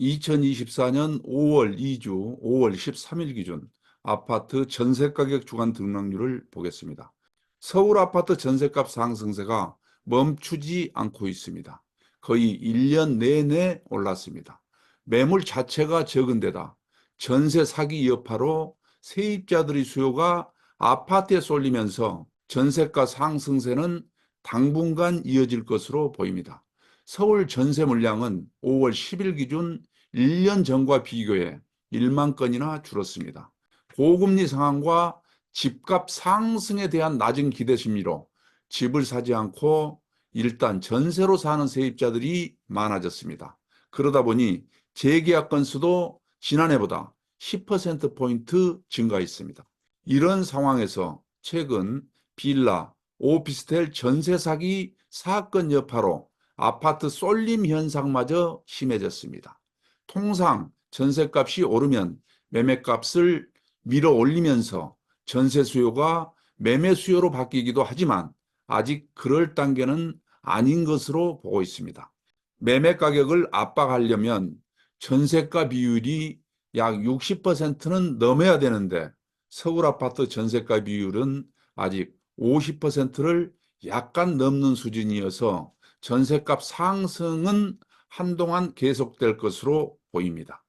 2024년 5월 2주 5월 13일 기준 아파트 전세 가격 주간 등락률을 보겠습니다. 서울 아파트 전세값 상승세가 멈추지 않고 있습니다. 거의 1년 내내 올랐습니다. 매물 자체가 적은 데다 전세 사기 여파로 세입자들의 수요가 아파트에 쏠리면서 전세가 상승세는 당분간 이어질 것으로 보입니다. 서울 전세 물량은 5월 10일 기준 1년 전과 비교해 1만 건이나 줄었습니다. 고금리 상황과 집값 상승에 대한 낮은 기대 심리로 집을 사지 않고 일단 전세로 사는 세입자들이 많아졌습니다. 그러다 보니 재계약 건수도 지난해보다 10%포인트 증가했습니다. 이런 상황에서 최근 빌라, 오피스텔 전세 사기 사건 여파로 아파트 쏠림 현상마저 심해졌습니다. 통상 전세값이 오르면 매매값을 밀어 올리면서 전세 수요가 매매 수요로 바뀌기도 하지만 아직 그럴 단계는 아닌 것으로 보고 있습니다. 매매 가격을 압박하려면 전세가 비율이 약 60%는 넘어야 되는데 서울 아파트 전세가 비율은 아직 50%를 약간 넘는 수준이어서 전세값 상승은 한동안 계속될 것으로 보입니다.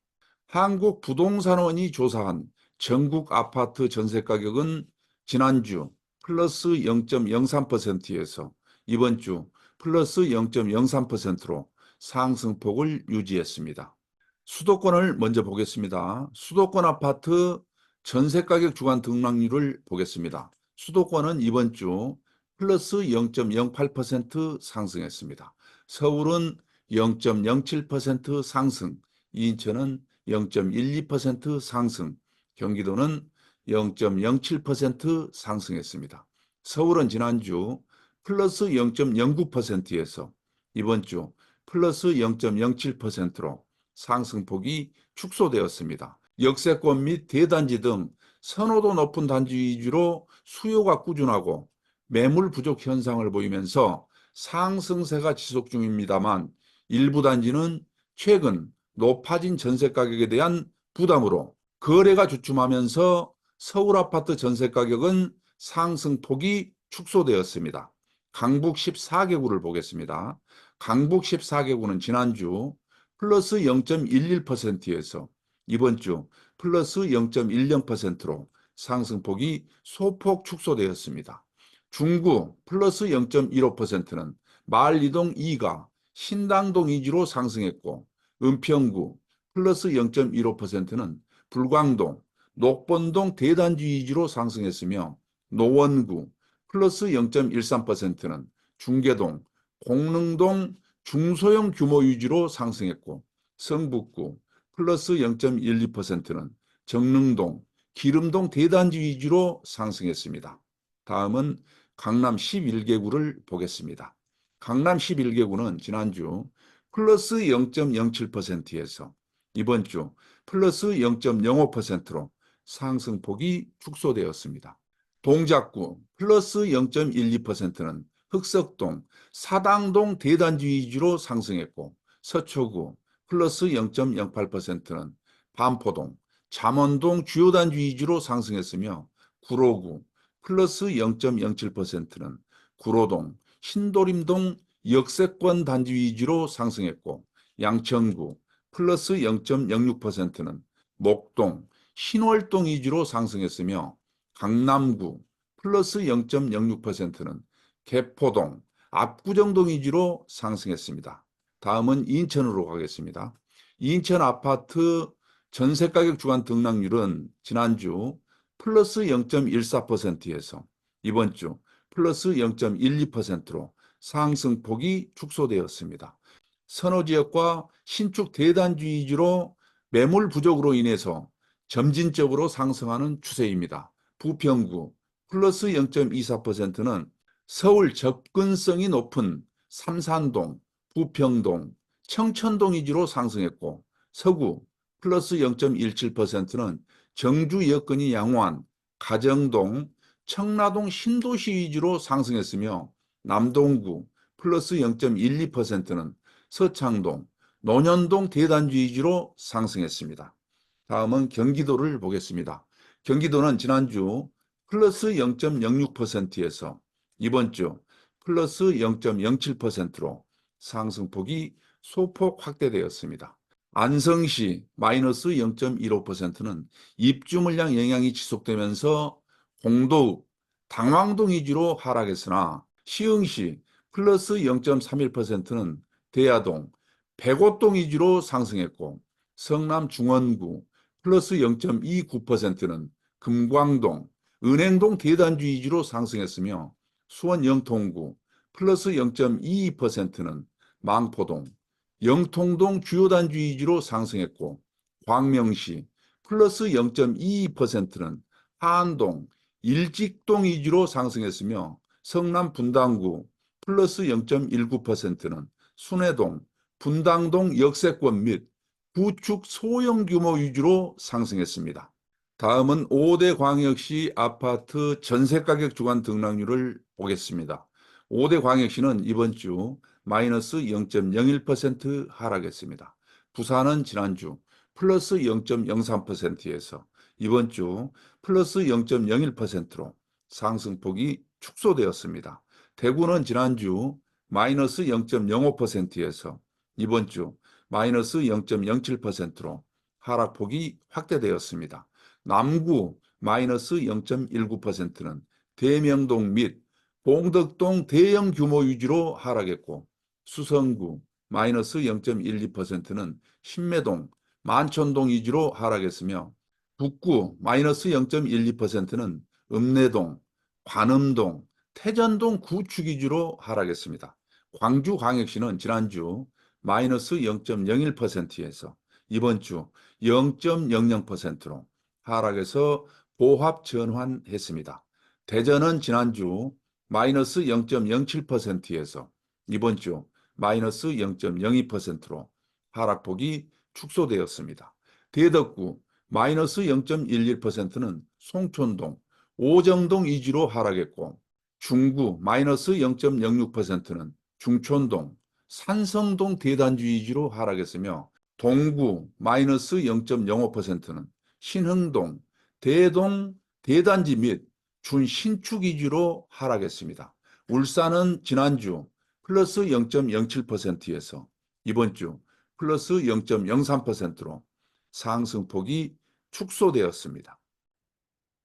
한국부동산원이 조사한 전국 아파트 전세 가격은 지난주 플러스 0.03%에서 이번 주 플러스 0.03%로 상승폭을 유지했습니다. 수도권을 먼저 보겠습니다. 수도권 아파트 전세 가격 주간 등락률을 보겠습니다. 수도권은 이번 주 플러스 0.08% 상승했습니다. 서울은 0.07% 상승, 인천은 0.12% 상승, 경기도는 0.07% 상승했습니다. 서울은 지난주 플러스 0.09%에서 이번 주 플러스 0.07%로 상승폭이 축소되었습니다. 역세권 및 대단지 등 선호도 높은 단지 위주로 수요가 꾸준하고 매물 부족 현상을 보이면서 상승세가 지속 중입니다만 일부 단지는 최근 높아진 전세 가격에 대한 부담으로 거래가 주춤하면서 서울 아파트 전세 가격은 상승폭이 축소되었습니다. 강북 14개구를 보겠습니다. 강북 14개구는 지난주 플러스 0.11%에서 이번 주 플러스 0.10%로 상승폭이 소폭 축소되었습니다. 중구 플러스 0.15%는 마을이동 2가 신당동 위주로 상승했고 은평구 플러스 0.15%는 불광동, 녹본동 대단지 위주로 상승했으며 노원구 플러스 0.13%는 중계동, 공릉동 중소형 규모 위주로 상승했고 성북구 플러스 0.12%는 정릉동, 기름동 대단지 위주로 상승했습니다. 다음은 강남 11개구를 보겠습니다. 강남 11개구는 지난주 플러스 0.07%에서 이번 주 플러스 0.05%로 상승폭이 축소되었습니다. 동작구 플러스 0.12%는 흑석동, 사당동 대단지 위주로 상승했고 서초구 플러스 0.08%는 반포동, 잠원동 주요 단지 위주로 상승했으며 구로구 플러스 0.07%는 구로동, 신도림동 역세권 단지 위주로 상승했고 양천구 플러스 0.06%는 목동, 신월동 위주로 상승했으며 강남구 플러스 0.06%는 개포동, 압구정동 위주로 상승했습니다. 다음은 인천으로 가겠습니다. 인천 아파트 전세 가격 주간 등락률은 지난주 플러스 0.14%에서 이번 주 플러스 0.12%로 상승폭이 축소되었습니다. 선호 지역과 신축 대단지 위주로 매물 부족으로 인해서 점진적으로 상승하는 추세입니다. 부평구 플러스 0.24%는 서울 접근성이 높은 삼산동, 부평동, 청천동 위주로 상승했고 서구 플러스 0.17%는 정주 여건이 양호한 가정동, 청라동 신도시 위주로 상승했으며 남동구 플러스 0.12%는 서창동, 논현동 대단지 위주로 상승했습니다. 다음은 경기도를 보겠습니다. 경기도는 지난주 플러스 0.06%에서 이번 주 플러스 0.07%로 상승폭이 소폭 확대되었습니다. 안성시 마이너스 0.15%는 입주 물량 영향이 지속되면서 공도, 당왕동 위주로 하락했으나 시흥시 플러스 0.31%는 대야동, 백오동 위주로 상승했고 성남 중원구 플러스 0.29%는 금광동, 은행동 대단지 위주로 상승했으며 수원 영통구 플러스 0.22%는 망포동, 영통동 주요 단지 위주로 상승했고 광명시 플러스 0.22%는 하안동, 일직동 위주로 상승했으며 성남 분당구 플러스 0.19%는 순회동, 분당동 역세권 및 구축 소형 규모 위주로 상승했습니다. 다음은 5대 광역시 아파트 전세 가격 주간 등락률을 보겠습니다. 5대 광역시는 이번 주 마이너스 0.01% 하락했습니다. 부산은 지난주 플러스 0.03%에서 이번 주 플러스 0.01%로 상승폭이 축소되었습니다. 대구는 지난주 마이너스 0.05%에서 이번 주 마이너스 0.07%로 하락폭이 확대되었습니다. 남구 마이너스 0.19%는 대명동 및 봉덕동 대형 규모 위주로 하락했고 수성구 마이너스 0.12%는 신매동, 만촌동 위주로 하락했으며 북구 마이너스 0.12%는 읍내동, 관음동, 태전동 구축 위주로 하락했습니다. 광주광역시는 지난주 마이너스 0.01%에서 이번 주 0.00%로 하락해서 보합 전환했습니다. 대전은 지난주 마이너스 0.07%에서 이번 주 마이너스 0.02%로 하락폭이 축소되었습니다. 대덕구 마이너스 0.11%는 송촌동, 오정동 위주로 하락했고 중구 마이너스 0.06%는 중촌동, 산성동 대단지 위주로 하락했으며 동구 마이너스 0.05%는 신흥동, 대동 대단지 및 준신축 위주로 하락했습니다. 울산은 지난주 플러스 0.07%에서 이번 주 플러스 0.03%로 상승폭이 축소되었습니다.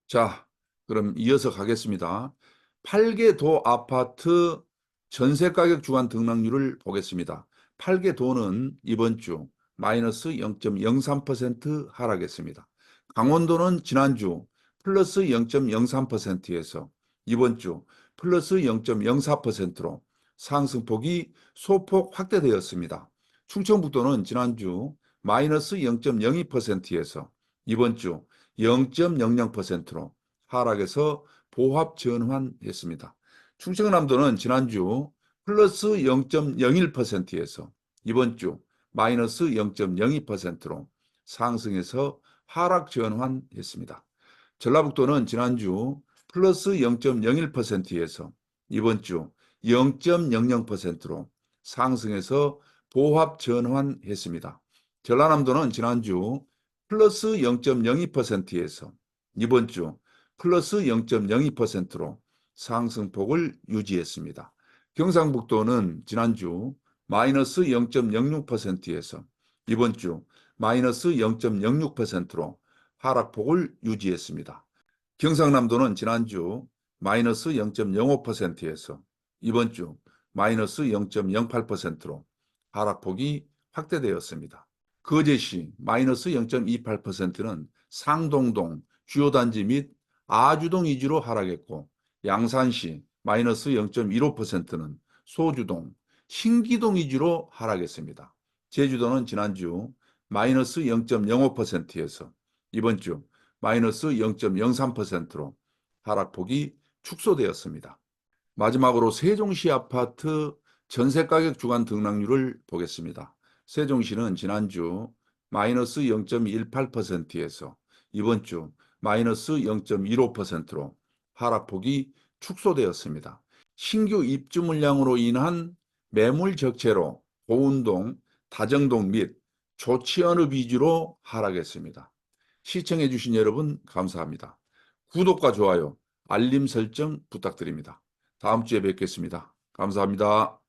자, 그럼 이어서 가겠습니다. 8개 도 아파트 전세 가격 주간 등락률을 보겠습니다. 8개 도는 이번 주 마이너스 0.03% 하락했습니다. 강원도는 지난주 플러스 0.03%에서 이번 주 플러스 0.04%로 상승폭이 소폭 확대되었습니다. 충청북도는 지난주 마이너스 0.02%에서 이번 주 0.00%로 하락해서 보합 전환했습니다. 충청남도는 지난주 플러스 0.01%에서 이번 주 마이너스 0.02%로 상승해서 하락 전환했습니다. 전라북도는 지난주 플러스 0.01%에서 이번 주 0.00%로 상승해서 보합 전환했습니다. 전라남도는 지난주 플러스 0.02%에서 이번 주 플러스 0.02%로 상승폭을 유지했습니다. 경상북도는 지난주 마이너스 0.06%에서 이번 주 마이너스 0.06%로 하락폭을 유지했습니다. 경상남도는 지난주 마이너스 0.05%에서 이번 주 마이너스 0.08%로 하락폭이 확대되었습니다. 거제 시 마이너스 0.28%는 상동동, 주요 단지 및 아주동 위주로 하락했고 양산시 마이너스 0.15%는 소주동, 신기동 위주로 하락했습니다. 제주도는 지난주 마이너스 0.05%에서 이번 주 마이너스 0.03%로 하락폭이 축소되었습니다. 마지막으로 세종시 아파트 전세 가격 주간 등락률을 보겠습니다. 세종시는 지난주 마이너스 0.18%에서 이번 주 마이너스 0.15%로 하락폭이 축소되었습니다. 신규 입주 물량으로 인한 매물 적체로 고운동, 다정동 및 조치원의 위주로 하락했습니다. 시청해 주신 여러분 감사합니다. 구독과 좋아요, 알림 설정 부탁드립니다. 다음 주에 뵙겠습니다. 감사합니다.